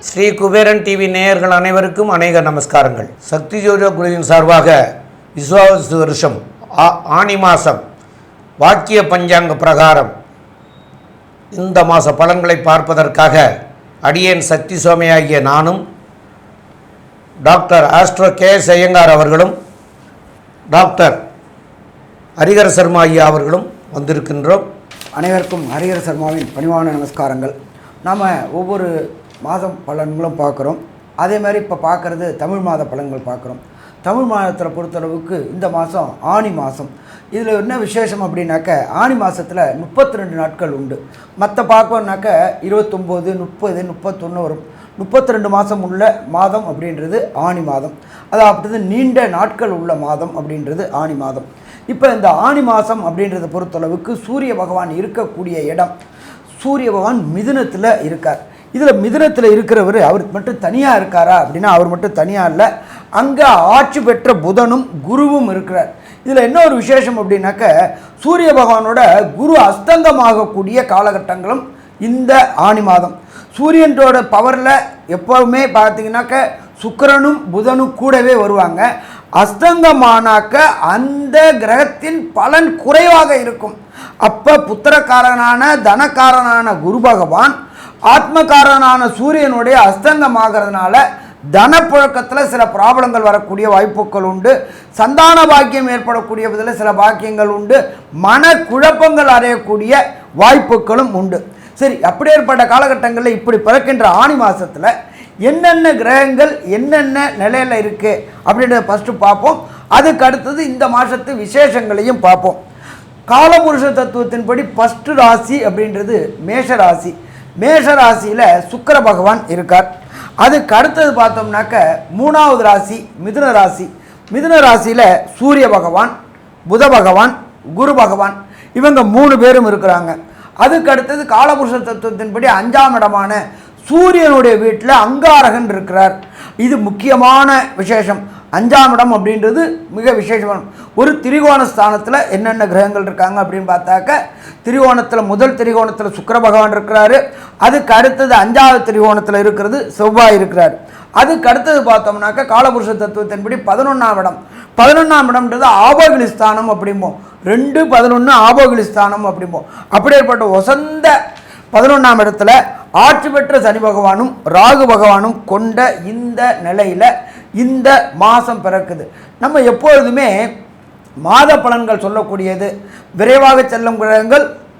Sri Kuberan TV நேயர்கள் அனைவருக்கும் அநேக நமஸ்காரங்கள். சக்தி ஜோஜோ குழுவின் சார்பாக விஸ்வாச வருஷம் ஆ- ஆனி மாதம் வாக்கிய பஞ்சாங்க பிரகாரம். இந்த மாத பலன்களை பார்ப்பதற்காக அடியேன் சக்தி சுவாமியாகிய நானும் doctor astro K S Iyengar அவர்களும் டாக்டர் ஹரிகர சர்மா ஐயா அவர்களும் வந்திருக்கின்றோம். அனைவருக்கும் ஹரிஹர சர்மாவின் பணிவான நமஸ்காரங்கள். நாம் ஒவ்வொரு மாதம் பலன்களும் பார்க்குறோம். அதே மாதிரி இப்போ பார்க்குறது தமிழ் மாத பலன்கள் பார்க்குறோம். தமிழ் மாதத்தில் பொறுத்தளவுக்கு இந்த மாதம் ஆனி மாதம். இதில் என்ன விசேஷம் அப்படின்னாக்க ஆனி மாதத்தில் முப்பத்தி ரெண்டு நாட்கள் உண்டு. மற்ற பார்க்கணுன்னாக்க இருபத்தொம்போது முப்பது முப்பத்தொன்று வரும். முப்பத்தி ரெண்டு மாதம் உள்ள மாதம் அப்படின்றது ஆனி மாதம். அதாவது நீண்ட நாட்கள் உள்ள மாதம் அப்படின்றது ஆனி மாதம். இப்போ இந்த ஆனி மாதம் அப்படின்றத பொறுத்தளவுக்கு சூரிய பகவான் இருக்கக்கூடிய இடம். சூரிய பகவான் மிதுனத்தில் இருக்கார். இதில் மிதுனத்தில் இருக்கிறவர் அவர் மட்டும் தனியாக இருக்காரா அப்படின்னா அவர் மட்டும் தனியாக இல்லை. அங்கே ஆட்சி பெற்ற புதனும் குருவும் இருக்கிறார். இதில் என்ன ஒரு விசேஷம் அப்படின்னாக்க சூரிய பகவானோட குரு அஸ்தங்கமாகக்கூடிய காலகட்டங்களும் இந்த ஆனி மாதம். சூரியனோட பவரில் எப்போவுமே பார்த்தீங்கன்னாக்க சுக்கிரனும் புதனும் கூடவே வருவாங்க. அஸ்தங்கமானாக்க அந்த கிரகத்தின் பலன் குறைவாக இருக்கும். அப்போ புத்திரக்காரனான தனக்காரனான குரு பகவான் ஆத்மகாரனான சூரியனுடைய அஸ்தங்கமாகிறதுனால தனப்புழக்கத்தில் சில ப்ராப்ளங்கள் வரக்கூடிய வாய்ப்புகள் உண்டு. சந்தான பாக்கியம் ஏற்படக்கூடிய விதத்தில் சில பாக்கியங்கள் உண்டு. மன குழப்பங்கள் அடையக்கூடிய வாய்ப்புகளும் உண்டு. சரி அப்படியேற்பட்ட காலகட்டங்களில் இப்படி பிறக்கின்ற ஆணி மாதத்தில் என்னென்ன கிரகங்கள் என்னென்ன நிலையில் இருக்குது அப்படின்றத ஃபஸ்ட்டு பார்ப்போம். அதுக்கு அடுத்தது இந்த மாதத்து விசேஷங்களையும் பார்ப்போம். காலபுருஷ தத்துவத்தின்படி ஃபஸ்ட்டு ராசி அப்படின்றது மேஷ ராசி. மேஷ ராசியில் சுக்கர பகவான் இருக்கார். அதுக்கு அடுத்தது பார்த்தோம்னாக்க மூணாவது ராசி மிதுன ராசி. மிதுன ராசியில் சூரிய பகவான் புத பகவான் குரு பகவான் இவங்க மூணு பேரும் இருக்கிறாங்க. அதுக்கு அடுத்தது காலபுருஷ தத்துவத்தின்படி அஞ்சாம் இடமான சூரியனுடைய வீட்டில் அங்காரகன் இருக்கிறார். இது முக்கியமான விசேஷம். அஞ்சாம் இடம் அப்படின்றது மிக விசேஷமான. ஒரு திரிகோண ஸ்தானத்தில் என்னென்ன கிரகங்கள் இருக்காங்க அப்படின்னு பார்த்தாக்க திரிகோணத்தில் முதல் திரிகோணத்தில் சுக்கர பகவான் இருக்கிறாரு. அதுக்கு அடுத்தது அஞ்சாவது திரிகோணத்தில் இருக்கிறது செவ்வாய் இருக்கிறார். அதுக்கு அடுத்தது பார்த்தோம்னாக்க காலபுருஷ தத்துவத்தின்படி பதினொன்றாம் இடம். பதினொன்றாம் இடம்ன்றது ஆபோகிலிஸ்தானம் அப்படிம்போம். ரெண்டு பதினொன்று ஆபோகிலிஸ்தானம் அப்படிம்போம். அப்படியேற்பட்ட ஒசந்த பதினொன்றாம் இடத்துல ஆட்சி பெற்ற சனி பகவானும் ராகு பகவானும் கொண்ட இந்த நிலையில் இந்த மாதம் பிறக்குது. நம்ம எப்பொழுதுமே மாத பலன்கள் சொல்லக்கூடியது. விரைவாக செல்லும் கிரகங்கள்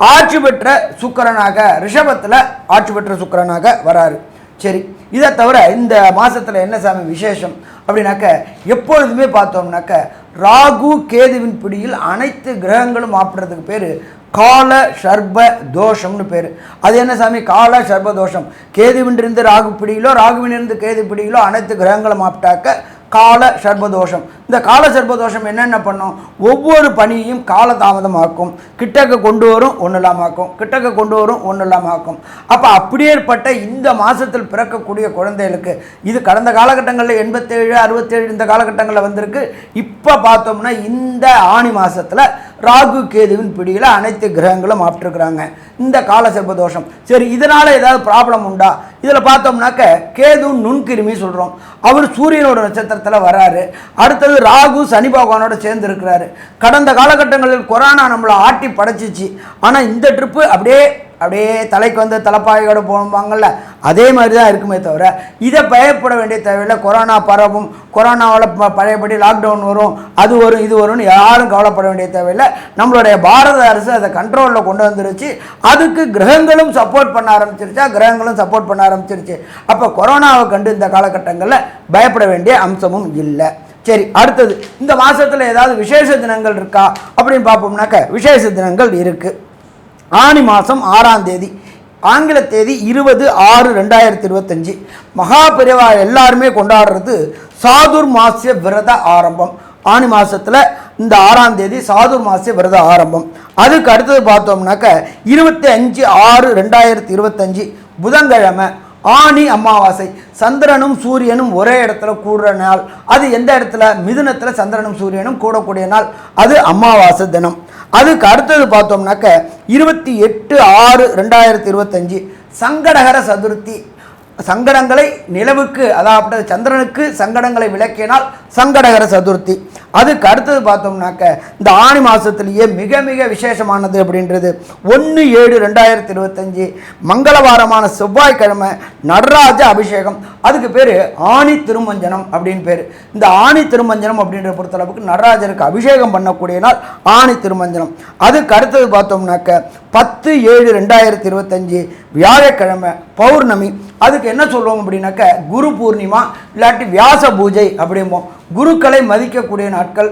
ஆட்சி பெற்ற சுக்கிரனாக ரிஷபத்தில் ஆட்சி பெற்ற சுக்கரனாக வராரு. சரி இதை தவிர இந்த மாதத்தில் என்ன சாமி விசேஷம்? அப்படின்னாக்க எப்பொழுதுமே பார்த்தோம்னாக்க ராகு கேதுவின் பிடியில் அனைத்து கிரகங்களும் ஆப்பிடுறதுக்கு பேர் கால சர்ப தோஷம்னு பேர். அது என்ன சாமி? கால சர்ப தோஷம். கேதுவின்றிருந்து ராகு பிடியிலோ ராகுவினிருந்து கேது பிடியிலோ அனைத்து கிரகங்களும் ஆப்பிட்டாக்க கால சர்பதோஷம் இந்த கால சர்பதோஷம் என்னென்ன பண்ணும்? ஒவ்வொரு பணியையும் காலதாமதமாக்கும். கிட்டக்க கொண்டு வரும் ஒன்று இல்லாமாக்கும் கிட்டக்க கொண்டு வரும் ஒன்று இல்லாமாக்கும் அப்போ அப்படியேற்பட்ட இந்த மாதத்தில் பிறக்கக்கூடிய குழந்தைகளுக்கு இது கடந்த காலகட்டங்களில் எண்பத்தேழு அறுபத்தேழு இந்த காலகட்டங்களில் வந்திருக்கு. இப்போ பார்த்தோம்னா இந்த ஆணி மாதத்தில் ராகு கேதுவின் பிடியில் அனைத்து கிரகங்களும் ஆப்டிருக்கிறாங்க இந்த கால சர்பதோஷம் சரி இதனால் ஏதாவது ப்ராப்ளம் உண்டா? இதில் பார்த்தோம்னாக்க கேது நுண்கிருமி சொல்கிறோம் அவர் சூரியனோட நட்சத்திரத்தில் வராரு. அடுத்தது ராகு சனி பகவானோட சேர்ந்து இருக்கிறாரு. கடந்த காலகட்டங்களில் கொரோனா நம்மளை ஆட்டி படைச்சிச்சு. ஆனால் இந்த ட்ரிப்பு அப்படியே அப்படியே தலைக்கு வந்து தலைப்பாயோட போகும்பாங்கள்ல அதே மாதிரி தான் இருக்குமே தவிர இதை பயப்பட வேண்டிய தேவையில்லை. கொரோனா பரவும் கொரோனாவில் ப- பழையபடி லாக்டவுன் வரும் அது வரும் இது வரும்னு யாரும் கவலைப்பட வேண்டிய தேவையில்லை. நம்மளுடைய பாரத அரசு அதை கண்ட்ரோலில் கொண்டு வந்துருச்சு. அதுக்கு கிரகங்களும் சப்போர்ட் பண்ண ஆரம்பிச்சிருச்சா? கிரகங்களும் சப்போர்ட் பண்ண ஆரம்பிச்சிருச்சு. அப்போ கொரோனாவை கண்டு இந்த காலகட்டங்களில் பயப்பட வேண்டிய அம்சமும் இல்லை. சரி அடுத்தது இந்த மாதத்தில் ஏதாவது விசேஷ தினங்கள் இருக்கா? அப்படின்னு பார்ப்போம்னாக்க விசேஷ தினங்கள் இருக்குது ஆனி மாதம் ஆறாம் தேதி ஆங்கில தேதி இருபது ஆறு ரெண்டாயிரத்தி இருபத்தஞ்சி. மகாபிரிவா எல்லாருமே கொண்டாடுறது சாதுர் மாசிய விரத ஆரம்பம். ஆனி மாதத்தில் இந்த ஆறாம் தேதி சாதுர் மாசிய விரத ஆரம்பம். அதுக்கு அடுத்தது பார்த்தோம்னாக்க இருபத்தி அஞ்சு ஆறு ரெண்டாயிரத்தி இருபத்தஞ்சி புதன்கிழமை ஆனி அமாவாசை. சந்திரனும் சூரியனும் ஒரே இடத்துல கூடுற நாள். அது எந்த இடத்துல? மிதுனத்தில் சந்திரனும் சூரியனும் கூடக்கூடிய நாள். அது அமாவாசை தினம். அதுக்கு அடுத்தது பார்த்தோம்னாக்க இருபத்தி எட்டு ஆறு ரெண்டாயிரத்தி இருபத்தஞ்சி சங்கடகர சதுர்த்தி சங்கடங்களை நிலவுக்கு அதாவது சந்திரனுக்கு சங்கடங்களை விளக்கினால் சங்கடகர சதுர்த்தி. அதுக்கு அடுத்தது பார்த்தோம்னாக்க இந்த ஆணி மாதத்துலேயே மிக மிக விசேஷமானது அப்படின்றது. ஒன்று ஏழு ரெண்டாயிரத்தி இருபத்தஞ்சி மங்களவாரமான செவ்வாய்க்கிழமை நடராஜ அபிஷேகம். அதுக்கு பேர் ஆணி திருமஞ்சனம் அப்படின்னு பேர். இந்த ஆணி திருமஞ்சனம் அப்படின்ற பொறுத்தளவுக்கு நடராஜருக்கு அபிஷேகம் பண்ணக்கூடிய நாள் ஆணி திருமஞ்சனம். அதுக்கு அடுத்தது பார்த்தோம்னாக்க பத்து ஏழு ரெண்டாயிரத்தி இருபத்தஞ்சி வியாழக்கிழமை பௌர்ணமி. அதுக்கு என்ன சொல்லுவோம் அப்படின்னாக்க குரு பூர்ணிமா இல்லாட்டி வியாச பூஜை அப்படிம்போம். குருக்களை மதிக்கக்கூடிய நாட்கள்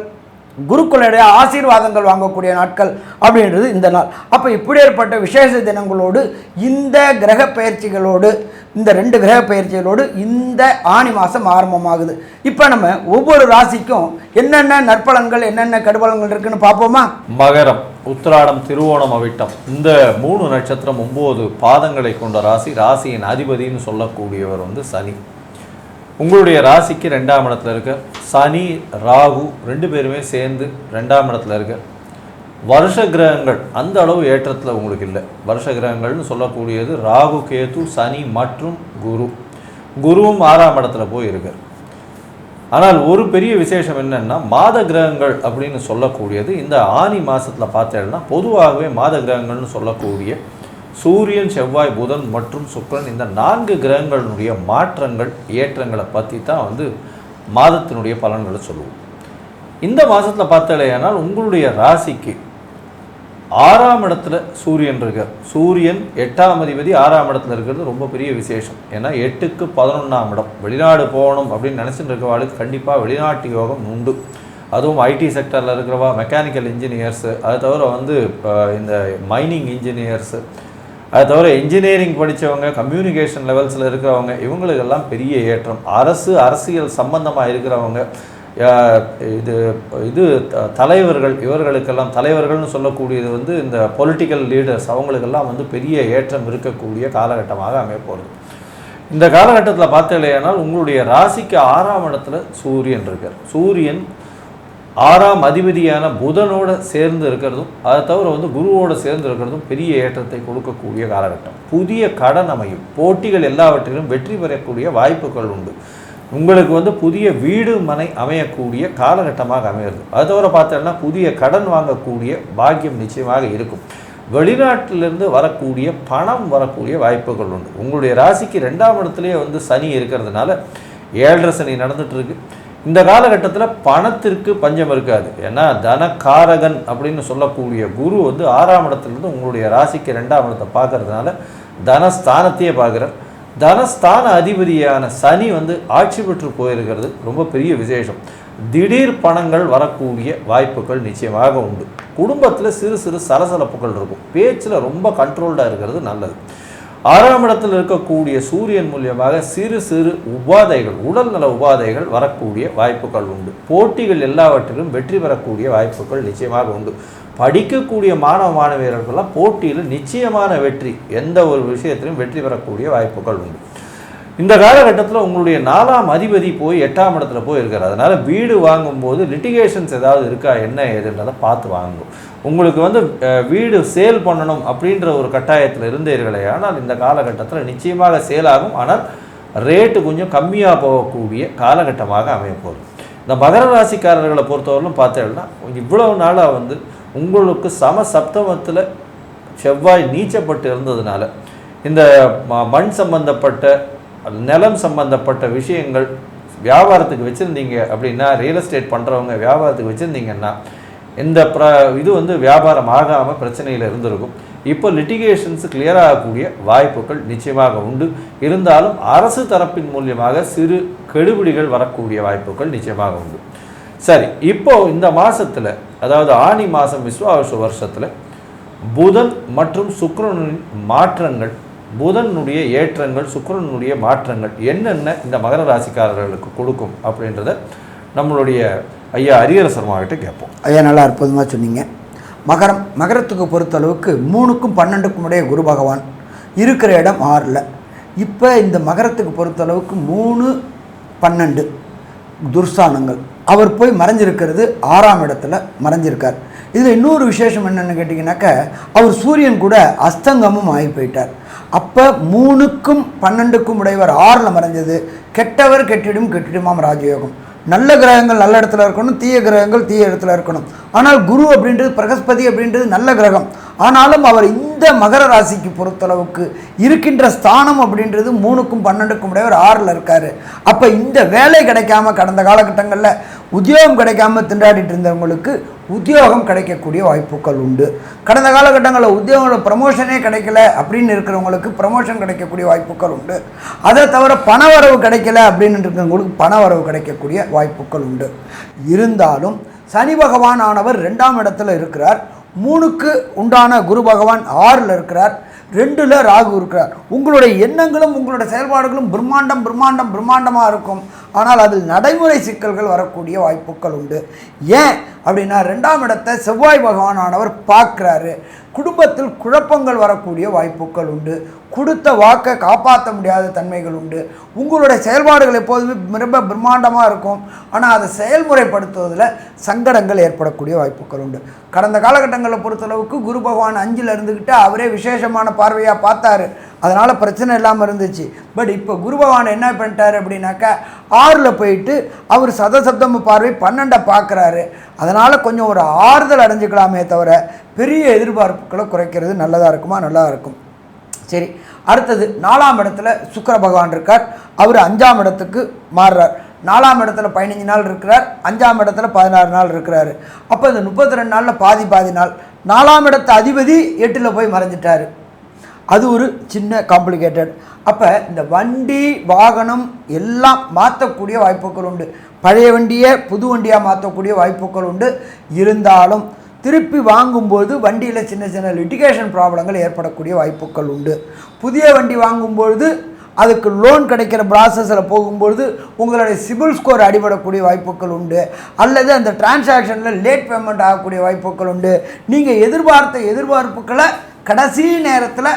குருக்களுடைய ஆசீர்வாதங்கள் வாங்கக்கூடிய நாட்கள் அப்படின்றது இந்த நாள். அப்போ இப்படி ஏற்பட்ட விசேஷ தினங்களோடு இந்த கிரக பயிற்சிகளோடு இந்த ரெண்டு கிரக பயிற்சிகளோடு இந்த ஆணி மாதம் ஆரம்பமாகுது. இப்போ நம்ம ஒவ்வொரு ராசிக்கும் என்னென்ன நற்பலன்கள் என்னென்ன கடுபலன்கள் இருக்குன்னு பார்ப்போமா? மகரம் உத்திராடம் திருவோணம் அவிட்டம். இந்த மூணு நட்சத்திரம் ஒம்பது பாதங்களை கொண்ட ராசி ராசியின் அதிபதின்னு சொல்லக்கூடியவர் வந்து சனி. உங்களுடைய ராசிக்கு ரெண்டாம் இடத்துல இருக்க சனி ராகு ரெண்டு பேருமே சேர்ந்து ரெண்டாம் இடத்துல இருக்க. வருஷ கிரகங்கள் அந்த அளவு ஏற்றத்தில் உங்களுக்கு இல்லை. வருஷ கிரகங்கள்னு சொல்லக்கூடியது ராகு கேது சனி மற்றும் குரு. குருவும் ஆறாம் இடத்துல போய் இருக்கார் ஆனால் ஒரு பெரிய விசேஷம் என்னென்னா மாத கிரகங்கள் அப்படின்னு சொல்லக்கூடியது இந்த ஆனி மாதத்தில் பார்த்தேன்னா பொதுவாகவே மாத கிரகங்கள்னு சொல்லக்கூடிய சூரியன் செவ்வாய் புதன் மற்றும் சுக்கிரன் இந்த நான்கு கிரகங்களினுடைய மாற்றங்கள் ஏற்றங்களை பற்றி தான் வந்து மாதத்தினுடைய பலன்களை சொல்லுவோம். இந்த மாதத்தில் பார்த்தாலேயானால் உங்களுடைய ராசிக்கு ஆறாம் இடத்துல சூரியன் இருக்கார். சூரியன் எட்டாம் அதிபதி ஆறாம் இடத்துல இருக்கிறது ரொம்ப பெரிய விசேஷம். ஏன்னா எட்டுக்கு பதினொன்றாம் இடம். வெளிநாடு போகணும் அப்படின்னு நினச்சிட்டு இருக்கிறவாளுக்கு கண்டிப்பாக வெளிநாட்டு யோகம் உண்டு. அதுவும் ஐடி செக்டரில் இருக்கிறவா மெக்கானிக்கல் இன்ஜினியர்ஸு அது தவிர வந்து இப்போ இந்த மைனிங் இன்ஜினியர்ஸு அது தவிர இன்ஜினியரிங் படித்தவங்க கம்யூனிகேஷன் லெவல்ஸில் இருக்கிறவங்க இவங்களுக்கெல்லாம் பெரிய ஏற்றம். அரசு அரசியல் சம்பந்தமாக இருக்கிறவங்க இது இது த- தலைவர்கள் இவர்களுக்கெல்லாம் தலைவர்கள்னு சொல்லக்கூடியது வந்து இந்த பொலிட்டிக்கல் லீடர்ஸ் அவங்களுக்கெல்லாம் வந்து பெரிய ஏற்றம் இருக்கக்கூடிய காலகட்டமாக அமைப்போகிறது இந்த காலகட்டத்தில் பார்த்தீங்கன்னா உங்களுடைய ராசிக்கு ஆறாம் இடத்துல சூரியன் இருக்கார். சூரியன் ஆறாம் அதிபதியான புதனோட சேர்ந்து இருக்கிறதும் அதை தவிர வந்து குருவோட சேர்ந்து இருக்கிறதும் பெரிய ஏற்றத்தை கொடுக்கக்கூடிய காலகட்டம். புதிய கடன் அமையும். போட்டிகள் எல்லாவற்றிலும் வெற்றி பெறக்கூடிய வாய்ப்புகள் உண்டு. உங்களுக்கு வந்து புதிய வீடு மனை அமையக்கூடிய காலகட்டமாக அமையிறது அது தவிர பார்த்தோம்னா புதிய கடன் வாங்கக்கூடிய பாக்கியம் நிச்சயமாக இருக்கும். வெளிநாட்டிலிருந்து வரக்கூடிய பணம் வரக்கூடிய வாய்ப்புகள் உண்டு. உங்களுடைய ராசிக்கு ரெண்டாம் இடத்துலேயே வந்து சனி இருக்கிறதுனால ஏழரை சனி நடந்துட்டு இருக்கு. இந்த காலகட்டத்தில் பணத்திற்கு பஞ்சம் இருக்காது. ஏன்னா தனகாரகன் அப்படின்னு சொல்லக்கூடிய குரு வந்து ஆறாம் இடத்துலேருந்து உங்களுடைய ராசிக்கு ரெண்டாம் இடத்தை பார்க்கறதுனால தனஸ்தானத்தையே பார்க்குறார். தனஸ்தான அதிபதியான சனி வந்து ஆட்சி பெற்று போயிருக்கிறது. ரொம்ப பெரிய விசேஷம். திடீர் பணங்கள் வரக்கூடிய வாய்ப்புகள் நிச்சயமாக உண்டு. குடும்பத்தில் சிறு சிறு சலசலப்புகள் இருக்கும். பேச்சில் ரொம்ப கண்ட்ரோல்டாக இருக்கிறது நல்லது. ஆறாம் இடத்தில் இருக்கக்கூடிய சூரியன் மூலியமாக சிறு சிறு உபாதைகள் உடல்நல உபாதைகள் வரக்கூடிய வாய்ப்புகள் உண்டு. போட்டிகள் எல்லாவற்றிலும் வெற்றி பெறக்கூடிய வாய்ப்புகள் நிச்சயமாக உண்டு. படிக்கக்கூடிய மாணவ மாணவியர்கள்லாம் போட்டியில் நிச்சயமான வெற்றி எந்த ஒரு விஷயத்திலும் வெற்றி பெறக்கூடிய வாய்ப்புகள் உண்டு. இந்த காலகட்டத்தில் உங்களுடைய நாலாம் அதிபதி போய் எட்டாம் இடத்துல போய் இருக்கார் அதனால் வீடு வாங்கும்போது லிட்டிகேஷன்ஸ் ஏதாவது இருக்கா என்ன ஏதுன்றதை பார்த்து வாங்கும். உங்களுக்கு வந்து வீடு சேல் பண்ணணும் அப்படின்ற ஒரு கட்டாயத்தில் இருந்தீர்களே ஆனால் இந்த காலகட்டத்தில் நிச்சயமாக சேல் ஆகும். ஆனால் ரேட்டு கொஞ்சம் கம்மியாக போகக்கூடிய காலகட்டமாக அமையப்போகுது. இந்த மகர ராசிக்காரர்களை பொறுத்தவரையிலும் பார்த்தீங்கன்னா இவ்வளவு நாளாக வந்து உங்களுக்கு சம சப்தமத்தில் செவ்வாய் நீச்சப்பட்டு இருந்ததுனால இந்த ம- மண் சம்பந்தப்பட்ட நிலம் சம்பந்தப்பட்ட விஷயங்கள் வியாபாரத்துக்கு வச்சுருந்தீங்க அப்படின்னா ரியல் எஸ்டேட் பண்ணுறவங்க வியாபாரத்துக்கு வச்சுருந்தீங்கன்னா இந்த ப்ர இது வந்து வியாபாரம் ஆகாமல் பிரச்சனையில் இருந்திருக்கும். இப்போ லிட்டிகேஷன்ஸ் கிளியர் ஆகக்கூடிய வாய்ப்புகள் நிச்சயமாக உண்டு. இருந்தாலும் அரசு தரப்பின் மூலியமாக சிறு கெடுபிடிகள் வரக்கூடிய வாய்ப்புகள் நிச்சயமாக உண்டு. சரி இப்போ இந்த மாதத்தில் அதாவது ஆனி மாதம் விஸ்வாவச வருஷத்தில் புதன் மற்றும் சுக்ரனின் மாற்றங்கள் புதனுடைய ஏற்றங்கள் சுக்கரனுடைய மாற்றங்கள் என்னென்ன இந்த மகர ராசிக்காரர்களுக்கு கொடுக்கும் அப்படின்றத நம்மளுடைய ஐயா ஹரிஹர சர்மாகிட்ட கேட்போம். ஐயா நல்லா அற்புதமாக சொன்னீங்க. மகரம் மகரத்துக்கு பொறுத்தளவுக்கு மூணுக்கும் பன்னெண்டுக்கும் உடைய குரு பகவான் இருக்கிற இடம் ஆறில். இப்போ இந்த மகரத்துக்கு பொறுத்தளவுக்கு மூணு பன்னெண்டு துர்ஸ்தானங்கள் அவர் போய் மறைஞ்சிருக்கிறது ஆறாம் இடத்துல மறைஞ்சிருக்கார். இதில் இன்னொரு விசேஷம் என்னென்னு கேட்டிங்கனாக்க அவர் சூரியன் கூட அஸ்தங்கமும் ஆகி போயிட்டார். அப்போ மூணுக்கும் பன்னெண்டுக்கும் உடையவர் ஆறில் மறைஞ்சது கெட்டவர் கெட்டிடும் கெட்டிடுமாம் ராஜயோகம். நல்ல கிரகங்கள் நல்ல இடத்துல இருக்கணும் தீய கிரகங்கள் தீய இடத்துல இருக்கணும். ஆனால் குரு அப்படின்றது பிரகஸ்பதி அப்படின்றது நல்ல கிரகம். ஆனாலும் அவர் இந்த மகர ராசிக்கு பொறுத்தளவுக்கு இருக்கின்ற ஸ்தானம் அப்படின்றது மூணுக்கும் பன்னெண்டுக்கும் உடையவர் ஆறில் இருக்கார். அப்போ இந்த வேலை கிடைக்காம கடந்த காலகட்டங்களில் உத்தியோகம் கிடைக்காம திண்டாடிட்டு இருந்தவங்களுக்கு உத்தியோகம் கிடைக்கக்கூடிய வாய்ப்புகள் உண்டு. கடந்த காலகட்டங்களில் உத்தியோகங்களில் ப்ரமோஷனே கிடைக்கல அப்படின்னு இருக்கிறவங்களுக்கு ப்ரமோஷன் கிடைக்கக்கூடிய வாய்ப்புகள் உண்டு. அதை தவிர பணவரவு கிடைக்கல அப்படின்னு இருக்கிறவங்களுக்கு பணவரவு கிடைக்கக்கூடிய வாய்ப்புகள் உண்டு. இருந்தாலும் சனி பகவான் ஆனவர் ரெண்டாம் இடத்துல இருக்கிறார். மூணுக்கு உண்டான குரு பகவான் ஆறில் இருக்கிறார் ரெண்டில் ராகு இருக்கிறார். உங்களுடைய எண்ணங்களும் உங்களுடைய செயல்பாடுகளும் பிரம்மாண்டம் பிரம்மாண்டம் பிரம்மாண்டமாக இருக்கும். ஆனால் அதில் நடைமுறை சிக்கல்கள் வரக்கூடிய வாய்ப்புகள் உண்டு. ஏன்? அப்படின்னா ரெண்டாம் இடத்தை செவ்வாய் பகவானானவர் பார்க்குறாரு. குடும்பத்தில் குழப்பங்கள் வரக்கூடிய வாய்ப்புகள் உண்டு. கொடுத்த வாக்கை காப்பாற்ற முடியாத தன்மைகள் உண்டு. உங்களுடைய செயல்பாடுகள் எப்போதுமே ரொம்ப பிரம்மாண்டமாக இருக்கும். ஆனால் அதை செயல்முறைப்படுத்துவதில் சங்கடங்கள் ஏற்படக்கூடிய வாய்ப்புகள் உண்டு. கடந்த காலகட்டங்களை பொறுத்தளவுக்கு குரு பகவான் அஞ்சில் இருந்துக்கிட்டு அவரே விசேஷமான பார்வையாக பார்த்தாரு. அதனால் பிரச்சனை இல்லாமல் இருந்துச்சு. பட் இப்போ குரு பகவான் என்ன பண்ணிட்டார் அப்படின்னாக்கா ஆறில் போயிட்டு அவர் சதசப்தம் பார்வை பன்னெண்டை பார்க்குறாரு அதனால் கொஞ்சம் ஒரு ஆறுதல் அடைஞ்சிக்கலாமே தவிர பெரிய எதிர்பார்ப்புகளை குறைக்கிறது நல்லதாக இருக்குமா? நல்லா இருக்கும். சரி அடுத்தது நாலாம் இடத்துல சுக்கர பகவான் இருக்கார். அவர் அஞ்சாம் இடத்துக்கு மாறுறார். நாலாம் இடத்துல பதினஞ்சு நாள் இருக்கிறார். அஞ்சாம் இடத்துல பதினாறு நாள் இருக்கிறாரு. அப்போ இந்த முப்பத்தி ரெண்டு நாளில் பாதி பாதி நாள். நாலாம் இடத்து அதிபதி எட்டில் போய் மறைஞ்சிட்டாரு. அது ஒரு சின்ன காம்ப்ளிகேட்டட் அப்போ இந்த வண்டி வாகனம் எல்லாம் மாற்றக்கூடிய வாய்ப்புகள் உண்டு. பழைய வண்டியை புது வண்டியாக மாற்றக்கூடிய வாய்ப்புகள் உண்டு. இருந்தாலும் திருப்பி வாங்கும்போது வண்டியில் சின்ன சின்ன லிட்டிகேஷன் ப்ராப்ளங்கள் ஏற்படக்கூடிய வாய்ப்புகள் உண்டு. புதிய வண்டி வாங்கும்பொழுது அதுக்கு லோன் கிடைக்கிற ப்ராசஸில் போகும்பொழுது உங்களுடைய சிபில் ஸ்கோர் அடிபடக்கூடிய வாய்ப்புகள் உண்டு. அல்லது அந்த டிரான்சாக்ஷனில் லேட் பேமெண்ட் ஆகக்கூடிய வாய்ப்புகள் உண்டு. நீங்கள் எதிர்பார்த்த எதிர்பார்ப்புகளை கடைசி நேரத்தில்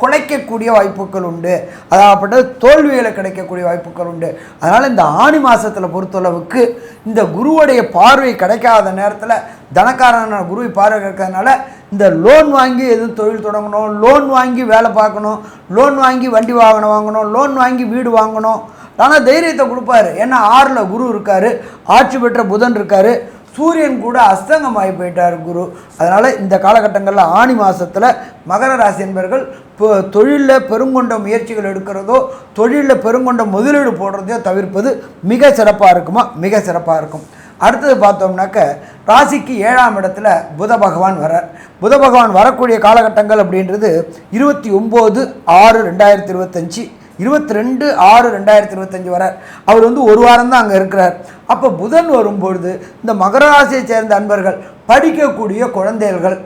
குலைக்கக்கூடிய வாய்ப்புகள் உண்டு. அதாகப்பட்ட தோல்விகளை கிடைக்கக்கூடிய வாய்ப்புகள் உண்டு. அதனால் இந்த ஆணி மாதத்தில் பொறுத்தளவுக்கு இந்த குருவுடைய பார்வை கிடைக்காத நேரத்தில் தனக்காரன குருவை பார்வை கிடைக்காதனால இந்த லோன் வாங்கி எதுவும் தொழில் தொடங்கணும் லோன் வாங்கி வேலை பார்க்கணும் லோன் வாங்கி வண்டி வாகனம் வாங்கணும் லோன் வாங்கி வீடு வாங்கணும். ஆனால் தைரியத்தை கொடுப்பாரு. ஏன்னா ஆறில் குரு இருக்கார் ஆட்சி பெற்ற புதன் இருக்கார். சூரியன் கூட அஸ்தங்கமாகி போயிட்டார் குரு. அதனால் இந்த காலகட்டங்களில் ஆணி மாதத்தில் மகர ராசி என்பவர்கள் இப்போ தொழிலில் பெருங்கொண்ட முயற்சிகள் எடுக்கிறதோ தொழிலில் பெருங்கொண்ட முதலீடு போடுறதையோ தவிர்ப்பது மிக சிறப்பாக இருக்குமா? மிக சிறப்பாக இருக்கும். அடுத்தது பார்த்தோம்னாக்க ராசிக்கு ஏழாம் இடத்துல புத பகவான் வரார் புத பகவான் வரக்கூடிய காலகட்டங்கள் அப்படின்றது இருபத்தி ஒம்பது ஆறு ரெண்டாயிரத்தி இருபத்தஞ்சி இருபத்தி ரெண்டு ஆறு ரெண்டாயிரத்தி இருபத்தஞ்சி வர அவர் வந்து ஒரு வாரம் தான் அங்கே இருக்கிறார். அப்போ புதன் வரும்பொழுது இந்த மகர ராசியை சேர்ந்த அன்பர்கள் படிக்கக்கூடிய குழந்தைகள்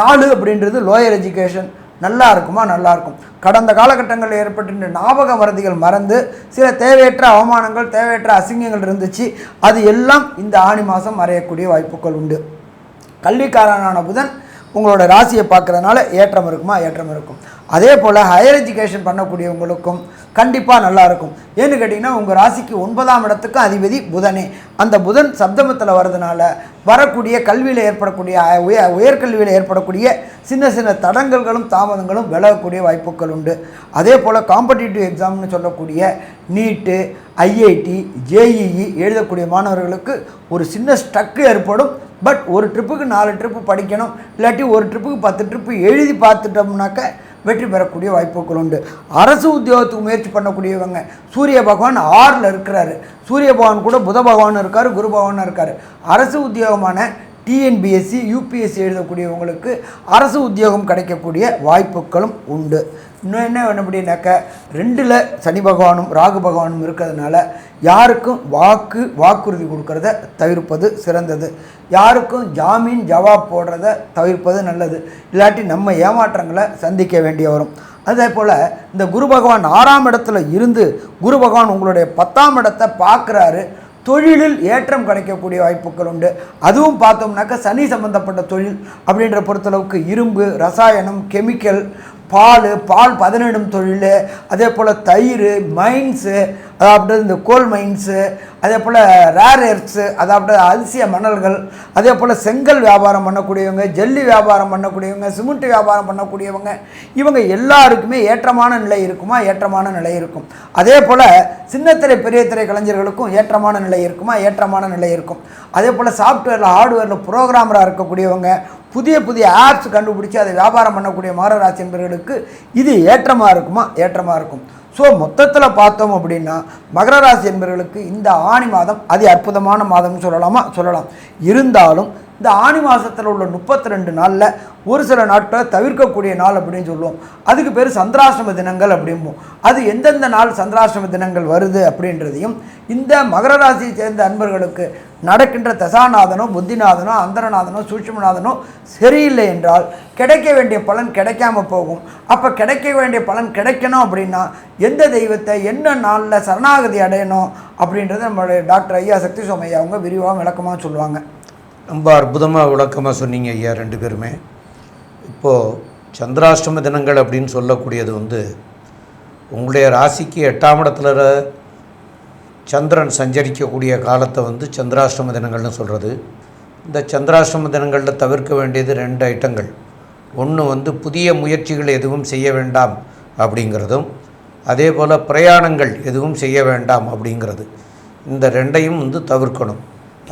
நாலு அப்படின்றது லோயர் எஜுகேஷன் நல்லா இருக்குமா? நல்லா இருக்கும். கடந்த காலகட்டங்களில் ஏற்பட்டு ஞாபக மறதிகள் மறந்து சில தேவையற்ற அவமானங்கள் தேவையற்ற அசிங்கங்கள் இருந்துச்சு. அது எல்லாம் இந்த ஆணி மாதம் மறையக்கூடிய வாய்ப்புகள் உண்டு. கல்விக்காரனான புதன் உங்களோட ராசியை பார்க்கறதுனால ஏற்றம் இருக்குமா? ஏற்றம் இருக்கும். அதே போல் ஹையர் எஜுகேஷன் பண்ணக்கூடியவங்களுக்கும் கண்டிப்பாக நல்லாயிருக்கும் ஏன்னு கேட்டிங்கன்னா உங்கள் ராசிக்கு ஒன்பதாம் இடத்துக்கு அதிபதி புதனே. அந்த புதன் சப்தமத்தில் வர்றதுனால வரக்கூடிய கல்வியில் ஏற்படக்கூடிய உய உயர்கல்வியில் ஏற்படக்கூடிய சின்ன சின்ன தடங்கல்களும் தாமதங்களும் விலகக்கூடிய வாய்ப்புகள் உண்டு. அதே போல் காம்படிட்டிவ் எக்ஸாம்னு சொல்லக்கூடிய நீட்டு ஐஐடி ஜேஇஇ எழுதக்கூடிய மாணவர்களுக்கு ஒரு சின்ன ஸ்ட்ரக்கு ஏற்படும். பட் ஒரு ட்ரிப்புக்கு நாலு ட்ரிப்பு படிக்கணும். இல்லாட்டி ஒரு ட்ரிப்புக்கு பத்து ட்ரிப்பு எழுதி பார்த்துட்டோம்னாக்க வெற்றி பெறக்கூடிய வாய்ப்புகள் உண்டு. அரசு உத்தியோகத்துக்கு முயற்சி பண்ணக்கூடியவங்க சூரிய பகவான் ஆறில் இருக்கிறாரு. சூரிய பகவான் கூட புத பகவான் இருக்கார் குரு பகவான் இருக்கார். அரசு உத்தியோகமான டிஎன்பிஎஸ்சி யூபிஎஸ்சி எழுதக்கூடியவங்களுக்கு அரசு உத்தியோகம் கிடைக்கக்கூடிய வாய்ப்புகளும் உண்டு. இன்னும் என்ன பண்ண முடியும்னாக்க ரெண்டில் சனி பகவானும் ராகு பகவானும் இருக்கிறதுனால யாருக்கும் வாக்கு வாக்குறுதி கொடுக்கறத தவிர்ப்பது சிறந்தது. யாருக்கும் ஜாமீன் ஜவாப் போடுறத தவிர்ப்பது நல்லது. இல்லாட்டி நம்ம ஏமாற்றங்களை சந்திக்க வேண்டிய வரும். அதே போல் இந்த குரு பகவான் ஆறாம் இடத்துல இருந்து குரு பகவான் உங்களுடைய பத்தாம் இடத்தை பார்க்குறாரு. தொழிலில் ஏற்றம் கிடைக்கக்கூடிய வாய்ப்புகள் உண்டு. அதுவும் பார்த்தோம்னாக்கா சனி சம்பந்தப்பட்ட தொழில் அப்படின்ற பொறுத்தளவுக்கு இரும்பு ரசாயனம் கெமிக்கல் பால் பால் பதனிடும் தொழில் அதே போல் தயிர் மைன்ஸு அதாவது இந்த கோல் மைன்ஸு அதே போல் ரேர் எர்த்ஸு அதாவது அதிசய மணல்கள் அதே போல் செங்கல் வியாபாரம் பண்ணக்கூடியவங்க ஜல்லி வியாபாரம் பண்ணக்கூடியவங்க சிமெண்ட் வியாபாரம் பண்ணக்கூடியவங்க இவங்க எல்லாருக்குமே ஏற்றமான நிலை இருக்குமா? ஏற்றமான நிலை இருக்கும். அதே போல் சின்னத்திரை பெரிய திரை கலைஞர்களுக்கும் ஏற்றமான நிலை இருக்குமா? ஏற்றமான நிலை இருக்கும். அதே போல் சாஃப்ட்வேரில் ஹார்ட்வேரில் ப்ரோக்ராமராக இருக்கக்கூடியவங்க புதிய புதிய ஆப்ஸ் கண்டுபிடிச்சி அதை வியாபாரம் பண்ணக்கூடிய மாரராசி என்பவர்களுக்கு இது ஏற்றமாக இருக்குமா? ஏற்றமாக இருக்கும். ஸோ மொத்தத்தில் பார்த்தோம் அப்படின்னா மகர ராசி என்பவர்களுக்கு இந்த ஆணி மாதம் அதி அற்புதமான மாதம்னு சொல்லலாமா? சொல்லலாம். இருந்தாலும் இந்த ஆணி மாதத்தில் உள்ள முப்பத்தி ரெண்டு நாளில் ஒரு சில நாட்களை தவிர்க்கக்கூடிய நாள் அப்படின்னு சொல்லுவோம். அதுக்கு பேர் சந்திராசிரம தினங்கள் அப்படிம்போம். அது எந்தெந்த நாள் சந்திராசிரம தினங்கள் வருது அப்படின்றதையும் இந்த மகர ராசியை சேர்ந்த அன்பர்களுக்கு நடக்கின்ற தசாநாதனோ புத்திநாதனோ அந்தரநாதனோ சூட்சமநாதனோ சரியில்லை என்றால் கிடைக்க வேண்டிய பலன் கிடைக்காம போகும். அப்போ கிடைக்க வேண்டிய பலன் கிடைக்கணும் அப்படின்னா எந்த தெய்வத்தை என்ன நாளில் சரணாகதி அடையணும் அப்படின்றத நம்மளுடைய டாக்டர் ஐயா சக்தி சோமையா அவங்க விரிவாக விளக்கமாக சொல்லுவாங்க. ரொம்ப அற்புதமாக விளக்கமாக சொன்னீங்க ஐயா ரெண்டு பேருமே. இப்போது சந்திராஷ்டம தினங்கள் அப்படின்னு சொல்லக்கூடியது வந்து உங்களுடைய ராசிக்கு எட்டாம் இடத்துல சந்திரன் சஞ்சரிக்கக்கூடிய காலத்தை வந்து சந்திராஷ்டம தினங்கள்னு சொல்கிறது இந்த சந்திராஷ்டம தினங்களில் தவிர்க்க வேண்டியது ரெண்டு ஐட்டங்கள். ஒன்று வந்து புதிய முயற்சிகள் எதுவும் செய்ய வேண்டாம் அப்படிங்கிறதும் அதே போல் பிரயாணங்கள் எதுவும் செய்ய வேண்டாம் அப்படிங்கிறது. இந்த ரெண்டையும் வந்து தவிர்க்கணும்.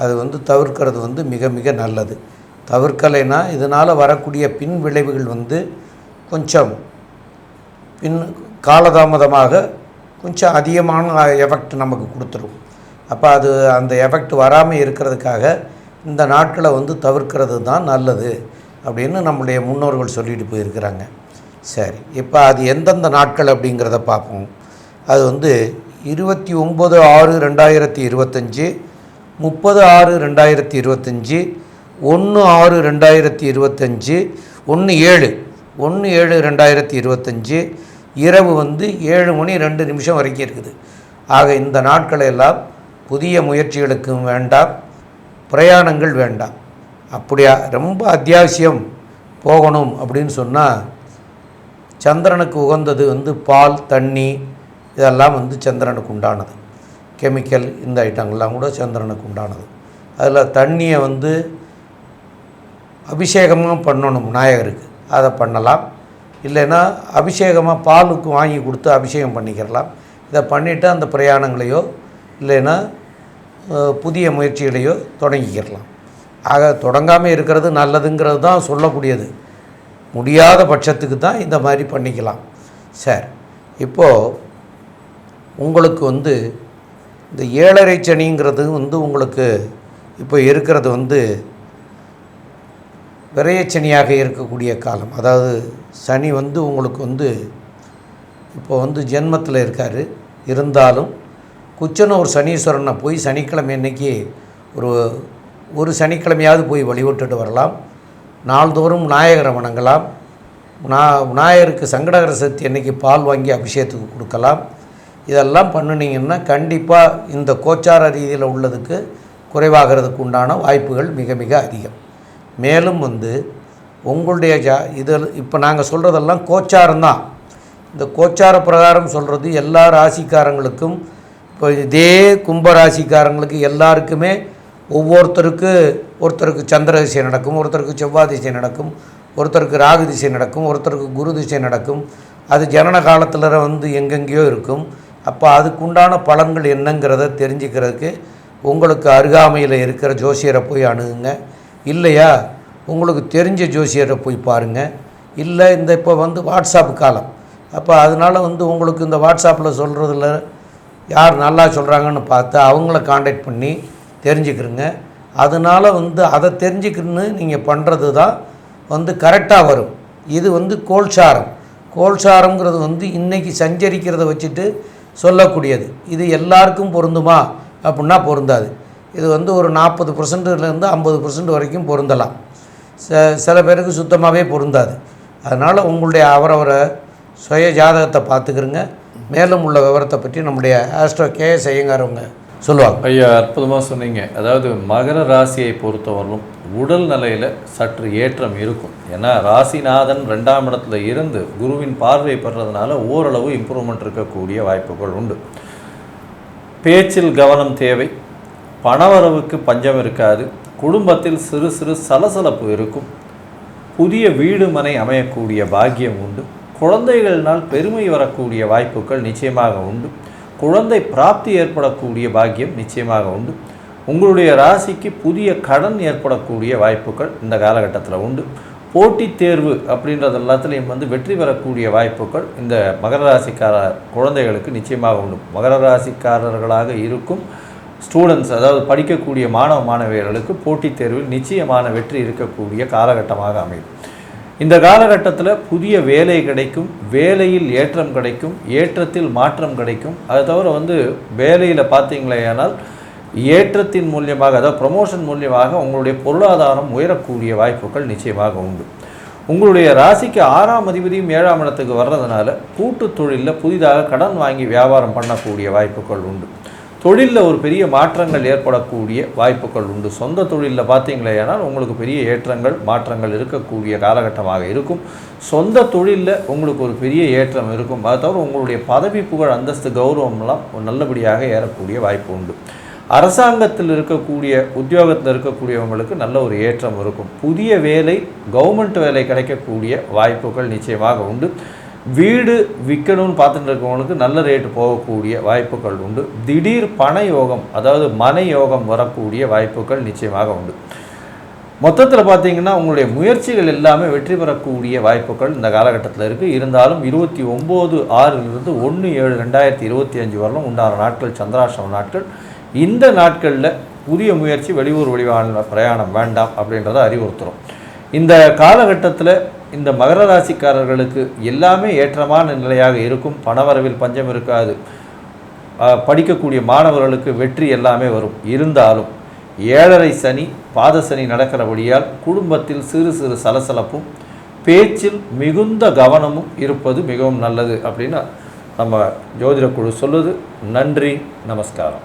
அது வந்து தவிர்க்கிறது வந்து மிக மிக நல்லது. தவிர்க்கலைன்னா இதனால் வரக்கூடிய பின் விளைவுகள் வந்து கொஞ்சம் பின் காலதாமதமாக கொஞ்சம் அதிகமான எஃபெக்ட் நமக்கு கொடுத்துரும். அப்போ அது அந்த எஃபெக்ட் வராமல் இருக்கிறதுக்காக இந்த நாட்களை வந்து தவிர்க்கிறது தான் நல்லது அப்படின்னு நம்முடைய முன்னோர்கள் சொல்லிட்டு போயிருக்கிறாங்க. சரி இப்போ அது எந்தெந்த நாட்கள் அப்படிங்கிறத பார்ப்போம். அது வந்து இருபத்தி ஒம்பது ஆறு ரெண்டாயிரத்தி இருபத்தஞ்சி முப்பது ஆறு ரெண்டாயிரத்தி இருபத்தஞ்சி ஒன்று ஆறு ரெண்டாயிரத்தி இருபத்தஞ்சி ஒன்று ஏழு ஒன்று ஏழு ரெண்டாயிரத்தி இருபத்தஞ்சி இரவு வந்து ஏழு மணி ரெண்டு நிமிஷம் வரைக்கும் இருக்குது. ஆக இந்த நாட்களெல்லாம் புதிய முயற்சிகளுக்கும் வேண்டாம் பிரயாணங்கள் வேண்டாம். அப்படியா ரொம்ப அத்தியாவசியம் போகணும் அப்படின்னு சொன்னால் சந்திரனுக்கு உகந்தது வந்து பால் தண்ணி இதெல்லாம் வந்து சந்திரனுக்கு உண்டானது. கெமிக்கல் இந்த ஐட்டங்கள்லாம் கூட சந்திரனுக்கு உண்டானது. அதில் தண்ணியை வந்து அபிஷேகமும் பண்ணணும் விநாயகருக்கு. அதை பண்ணலாம். இல்லைன்னா அபிஷேகமாக பாலுக்கு வாங்கி கொடுத்து அபிஷேகம் பண்ணிக்கிறலாம். இதை பண்ணிவிட்டு அந்த பிரயாணங்களையோ இல்லைன்னா புதிய முயற்சிகளையோ தொடங்கிக்கிறலாம். ஆக தொடங்காமல் இருக்கிறது நல்லதுங்கிறது தான் சொல்லக்கூடியது. முடியாத பட்சத்துக்கு தான் இந்த மாதிரி பண்ணிக்கலாம். சார் இப்போது உங்களுக்கு வந்து இந்த ஏழரை சனிங்கிறது வந்து உங்களுக்கு இப்போ இருக்கிறது வந்து விரையச்சனியாக இருக்கக்கூடிய காலம். அதாவது சனி வந்து உங்களுக்கு வந்து இப்போ வந்து ஜென்மத்தில் இருக்கார். இருந்தாலும் குச்சனூர் சனீஸ்வரனை போய் சனிக்கிழமை இன்றைக்கி ஒரு ஒரு சனிக்கிழமையாவது போய் வழிபட்டுட்டு வரலாம். நாள்தோறும் விநாயகரை வணங்கலாம். விநாயகருக்கு சங்கடகர சக்தி அன்னைக்கு பால் வாங்கி அபிஷேகத்துக்கு கொடுக்கலாம். இதெல்லாம் பண்ணினீங்கன்னா கண்டிப்பாக இந்த கோச்சார ரீதியில் உள்ளதுக்கு குறைவாகிறதுக்கு உண்டான வாய்ப்புகள் மிக மிக அதிகம். மேலும் வந்து உங்களுடைய ஜா இதில் இப்போ நாங்கள் சொல்கிறதெல்லாம் கோச்சாரம்தான் இந்த கோச்சார பிரகாரம் சொல்கிறது எல்லா ராசிக்காரங்களுக்கும் இப்போ இதே கும்ப ராசிக்காரங்களுக்கு எல்லாருக்குமே ஒவ்வொருத்தருக்கு ஒருத்தருக்கு சந்திர திசை நடக்கும் ஒருத்தருக்கு செவ்வாய் திசை நடக்கும் ஒருத்தருக்கு ராகு திசை நடக்கும் ஒருத்தருக்கு குரு திசை நடக்கும். அது ஜனன காலத்தில் வந்து எங்கெங்கேயோ இருக்கும். அப்போ அதுக்குண்டான பலன்கள் என்னங்கிறத தெரிஞ்சுக்கிறதுக்கு உங்களுக்கு அருகாமையில் இருக்கிற ஜோசியரை போய் அணுகுங்க. இல்லையா? உங்களுக்கு தெரிஞ்ச ஜோசியரை போய் பாருங்கள் இல்லை இந்த இப்போ வந்து வாட்ஸ்அப் காலம். அப்போ அதனால் வந்து உங்களுக்கு இந்த வாட்ஸ்அப்பில் சொல்கிறதுல யார் நல்லா சொல்கிறாங்கன்னு பார்த்து அவங்கள காண்டாக்ட் பண்ணி தெரிஞ்சுக்கிறங்க. அதனால் வந்து அதை தெரிஞ்சுக்கணுன்னு நீங்கள் பண்ணுறது தான் வந்து கரெக்டாக வரும். இது வந்து கோல்சாரம். கோல்சாரங்கிறது வந்து இன்றைக்கி சஞ்சரிக்கிறத வச்சுட்டு சொல்லக்கூடியது. இது எல்லாருக்கும் பொருந்துமா? அப்படின்னா பொருந்தாது. இது வந்து ஒரு நாற்பது பர்சன்ட்லேருந்து ஐம்பது பர்சன்ட் வரைக்கும் பொருந்தலாம். ச சில பேருக்கு சுத்தமாகவே பொருந்தாது. அதனால் உங்களுடைய அவரவரை சுய ஜாதகத்தை பார்த்துக்கிறங்க மேலும் உள்ள விவரத்தை பற்றி நம்முடைய ஆஸ்ட்ரோ கேஎஸ் ஐயங்காரவங்க சொல்லுவாங்க. ஐயா அற்புதமாக சொன்னீங்க. அதாவது மகர ராசியை பொறுத்தவரையும் உடல் நிலையில் சற்று ஏற்றம் இருக்கும். ஏன்னா ராசிநாதன் ரெண்டாம் இடத்துல இருந்து குருவின் பார்வை பெறதுனால ஓரளவு இம்ப்ரூவ்மெண்ட் இருக்கக்கூடிய வாய்ப்புகள் உண்டு. பேச்சில் கவனம் தேவை. பணவரவுக்கு பஞ்சம் இருக்காது. குடும்பத்தில் சிறு சிறு சலசலப்பு இருக்கும். புதிய வீடு மனை அமையக்கூடிய பாக்கியம் உண்டு. குழந்தைகள்னால் பெருமை வரக்கூடிய வாய்ப்புகள் நிச்சயமாக உண்டு. குழந்தை பிராப்தி ஏற்படக்கூடிய பாக்கியம் நிச்சயமாக உண்டு. உங்களுடைய ராசிக்கு புதிய கடன் ஏற்படக்கூடிய வாய்ப்புகள் இந்த காலகட்டத்தில் உண்டு. போட்டித் தேர்வு அப்படின்றது எல்லாத்துலேயும் வந்து வெற்றி பெறக்கூடிய வாய்ப்புகள் இந்த மகர ராசிக்கார குழந்தைகளுக்கு நிச்சயமாக உண்டு. மகர ராசிக்காரர்களாக இருக்கும் ஸ்டூடெண்ட்ஸ் அதாவது படிக்கக்கூடிய மாணவ மாணவியர்களுக்கு போட்டித் தேர்வில் நிச்சயமான வெற்றி இருக்கக்கூடிய காலகட்டமாக அமையும். இந்த காலகட்டத்தில் புதிய வேலை கிடைக்கும் வேலையில் ஏற்றம் கிடைக்கும் ஏற்றத்தில் மாற்றம் கிடைக்கும். அது தவிர வந்து வேலையில் பார்த்தீங்களேயானால் ஏற்றத்தின் மூலியமாக அதாவது ப்ரமோஷன் மூலியமாக உங்களுடைய பொருளாதாரம் உயரக்கூடிய வாய்ப்புகள் நிச்சயமாக உண்டு. உங்களுடைய ராசிக்கு ஆறாம் அதிபதியும் ஏழாம் இடத்துக்கு வர்றதுனால கூட்டு தொழிலில் புதிதாக கடன் வாங்கி வியாபாரம் பண்ணக்கூடிய வாய்ப்புகள் உண்டு. தொழிலில் ஒரு பெரிய மாற்றங்கள் ஏற்படக்கூடிய வாய்ப்புகள் உண்டு. சொந்த தொழிலில் பார்த்தீங்களேனால் உங்களுக்கு பெரிய ஏற்றங்கள் மாற்றங்கள் இருக்கக்கூடிய காலகட்டமாக இருக்கும். சொந்த தொழிலில் உங்களுக்கு ஒரு பெரிய ஏற்றம் இருக்கும். அது தவிர உங்களுடைய பதவி புகழ் அந்தஸ்து கௌரவம்லாம் நல்லபடியாக ஏறக்கூடிய வாய்ப்பு உண்டு. அரசாங்கத்தில் இருக்கக்கூடிய உத்தியோகத்தில் இருக்கக்கூடியவங்களுக்கு நல்ல ஒரு ஏற்றம் இருக்கும். புதிய வேலை கவர்மெண்ட் வேலை கிடைக்கக்கூடிய வாய்ப்புகள் நிச்சயமாக உண்டு. வீடு விற்கணும்னு பார்த்துட்டு இருக்கவங்களுக்கு நல்ல ரேட்டு போகக்கூடிய வாய்ப்புகள் உண்டு. திடீர் பண யோகம் அதாவது மன யோகம் வரக்கூடிய வாய்ப்புகள் நிச்சயமாக உண்டு. மொத்தத்தில் பார்த்தீங்கன்னா உங்களுடைய முயற்சிகள் எல்லாமே வெற்றி பெறக்கூடிய வாய்ப்புகள் இந்த காலகட்டத்தில் இருக்குது இருந்தாலும் இருபத்தி ஒம்பது ஆறிலிருந்து ஒன்று ஏழு ரெண்டாயிரத்தி இருபத்தி அஞ்சு வரலும் உண்டான நாட்கள் சந்திராசிரம நாட்கள். இந்த நாட்களில் புதிய முயற்சி வெளியூர் வெளிவான பிரயாணம் வேண்டாம் அப்படின்றத அறிவுறுத்துகிறோம் இந்த காலகட்டத்தில் இந்த மகர ராசிக்காரர்களுக்கு எல்லாமே ஏற்றமான நிலையாக இருக்கும். பணவரவில் பஞ்சம் இருக்காது. படிக்கக்கூடிய மாணவர்களுக்கு வெற்றி எல்லாமே வரும். இருந்தாலும் ஏழரை சனி பாத சனி நடக்கிறபடியால் குடும்பத்தில் சிறு சிறு சலசலப்பும் பேச்சில் மிகுந்த கவனமும் இருப்பது மிகவும் நல்லது அப்படின்னு நம்ம ஜோதிடக்குழு சொல்லுது. நன்றி நமஸ்காரம்.